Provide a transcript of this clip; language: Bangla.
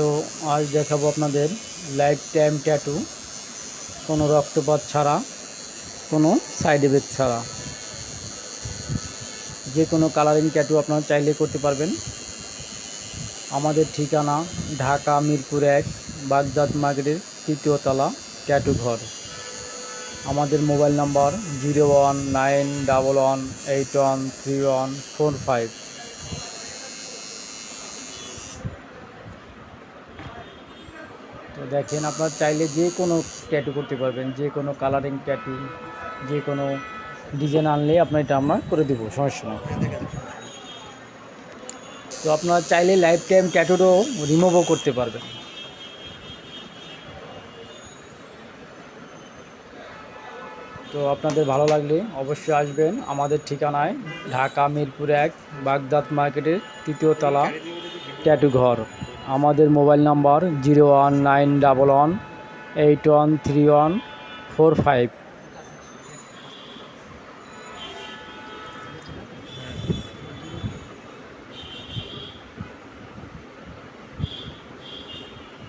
তো আজ দেখাবো আপনাদের লাইফ টাইম ট্যাটু। কোনো রক্তপাত ছাড়া, কোনো সাইড এফেক্ট ছাড়া। যে কোনো কালারিং ট্যাটু আপনারা চাইলে করতে পারবেন। আমাদের ঠিকানা ঢাকা মিরপুর এক, বাগদাদ মার্কেটের তৃতীয় তলা, ট্যাটু ঘর। আমাদের mobile number zero one nine double one eight one three one four five. তো দেখেন আপনার চাইলে যে কোনো ট্যাটু করতে পারবেন, যে কোনো কালারিং ট্যাটু যে কোনো ডিজাইন আনলে আপনার এটা আমরা করে দেবো, সমস্যা নেই। তো আপনারা চাইলে লাইফ টাইম ট্যাটুটাও রিমুভও করতে পারবেন। তো আপনাদের ভালো লাগলে অবশ্যই আসবেন আমাদের ঠিকানায়, ঢাকা মিরপুর এক, বাগদাদ মার্কেটের তৃতীয় তলা ট্যাটু ঘর। আমাদের mobile number zero one nine double one eight one three one four five.